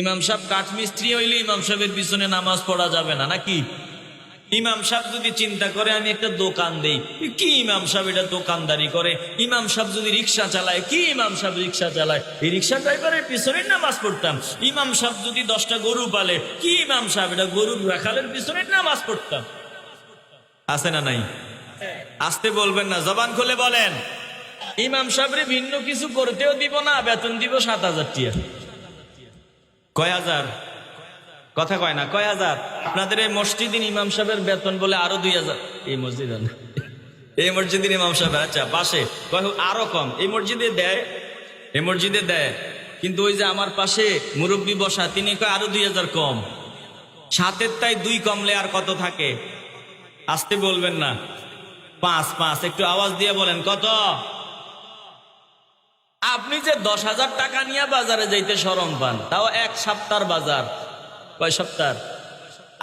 ইমাম সাহেব কাঠমিস্ত্রি হইলে ইমাম সাহেবের পিছনে নামাজ পড়া যাবে না, নাকি? ইমাম সাহেব যদি চিন্তা করে, আমি একটা দোকান দেই। কি ইমাম সাহেব এটা দোকানদারি করে? ইমাম সাহেব যদি রিক্সা চালায়, কি ইমাম সাহেব রিক্সা চালায়? এই রিক্সা ড্রাইভারের পিছনে নামাজ পড়তাম। ইমাম সাহেব যদি দশটা গরু পালে, কি ইমাম সাহেব এটা গরু রাখালের পিছনে নামাজ পড়তাম? আছে না নাই? আসতে বলবেন না, জবান খুলে বলেন। ইমাম সাহেবরে ভিন্ন কিছু করতেও দিব না, বেতন দিব সাত হাজার টিয়া। কয় হাজার? কথা কয় না, কয় হাজার? আপনাদের এই মসজিদিন ইমাম সাহেবের বেতন বলে আরও দুই হাজার। এই মসজিদ এই মসজিদের ইমাম সাহেব আচ্ছা পাশে। আরও কম। এই মসজিদে দেয়, এই মসজিদে দেয়। কিন্তু ওই যে আমার পাশে মুরব্বী বসা, তিনি কয় আরও দুই হাজার কম। সাতের তাই দুই কমলে আর কত থাকে? আসতে বলবেন না। পাঁচ পাঁচ, একটু আওয়াজ দিয়ে বলেন, কত? আপনি যে দশ হাজার টাকা নিয়ে বাজারে যাইতে সরম পান, তাও এক সপ্তাহ বাজার। কয় সপ্তাহ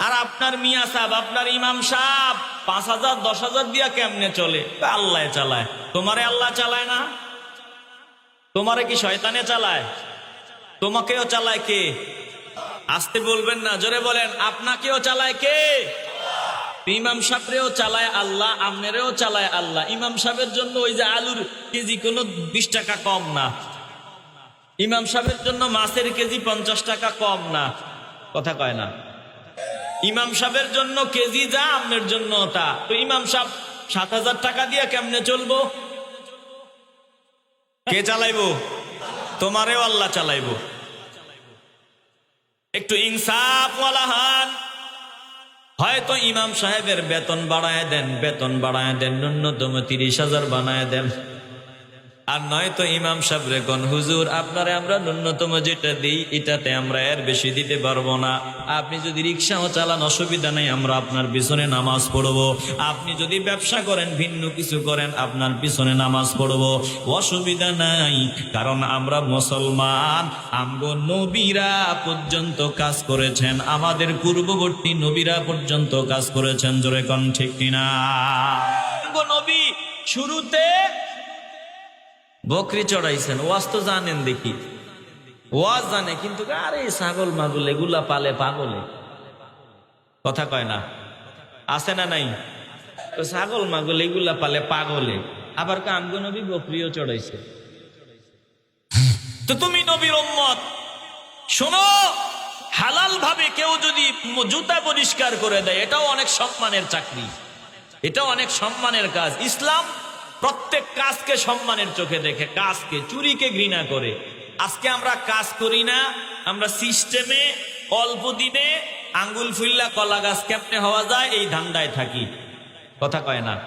আর আপনার মিয়া সাহেব, আপনার ইমাম সাহেব, পাঁচ হাজার, দশ হাজার দিয়া কেমনে চলে? আল্লাহ চালায়। তোমারে আল্লাহ চালায় না? তোমারে কি শয়তানে চালায়? তোমাকেও চালায় কে? আসতে বলবেন না, জোরে বলেন, আপনাকেও চালায় কে? ইমাম সাহেবরেও চালায় আল্লাহ, আমনেরেও চালায় আল্লাহ। ইমাম সাহেবের জন্য ওই যে আলুর কেজি কোনো বিশ টাকা কম না। ইমাম সাহেবের জন্য মাছের কেজি পঞ্চাশ টাকা কম না। কথা কয় না। ইমাম সাহেবের জন্য কেজি যা, আমনের জন্য তা। তো ইমাম সাহেব সাত হাজার টাকা দিয়ে কেমনে চলবো? কে চালাইবো? তোমারেও আল্লাহ চালাইবো। একটু ইনসাফ ওয়ালা হান। হয়তো ইমাম সাহেবের বেতন বাড়ায় দেন বেতন বাড়ায় দেন ন্যূনতম তিরিশ হাজার বানায় দেন। আর নয়তো ইমাম সাহেব রেখন হুজুর, আপনারে আমরা ন্যূনতম যেটা দিই, এটাতে আমরা এর বেশি দিতে পারব না। আপনি যদি রিক্সাও চালান, অসুবিধা নেই, আমরা আপনার পিছনে নামাজ পড়ব। আপনি যদি ব্যবসা করেন, ভিন্ন কিছু করেন, আপনার পিছনে নামাজ পড়ব। অসুবিধা নাই, কারণ আমরা মুসলমান। আমগো নবীরা পর্যন্ত কাজ করেছেন, আমাদের পূর্ববর্তী নবীরা পর্যন্ত কাজ করেছেন, জোরে কন ঠিক কিনা? নবী শুরুতে বকরি চড়াইছেন, ওয়াজ তো জানেন দেখি। ওয়াজ জানে, কিন্তু আরে ছাগল মাগুল এগুলা পালে পাগলে। কথা কয় না। আছে না নাই? তো ছাগল মাগুল এগুলা পালে পাগলে। আবার কামগো নবী বকরিও চড়াইছে। তো তুমি নবীর উম্মত, শোনো হালাল ভাবে কেউ যদি জুতা পরিষ্কার করে দেয়, এটাও অনেক সম্মানের চাকরি। এটা অনেক সম্মানের কাজ। ইসলাম প্রত্যেক কাজকে সম্মানের চোখে দেখে, কাজকে, চুরিকে ঘৃণা করে। আজকে আমরা কাজ করি না, আমরা সিস্টেমে, অল্প দিনে আঙ্গুল ফুল্লা কলা গাছ কেমনে হওয়া যায়, এই ধান্দায় থাকি। কথা কয় না?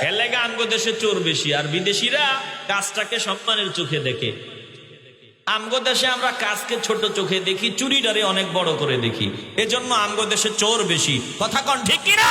এর লেগে আঙ্গ দেশে চোর বেশি, আর বিদেশিরা কাজটাকে সম্মানের চোখে দেখে। আমগো দেশে আমরা কাজকে ছোট চোখে দেখি, চুরিটারে অনেক বড় করে দেখি। এজন্য আমগো দেশে চোর বেশি। কথা কন ঠিক কিনা?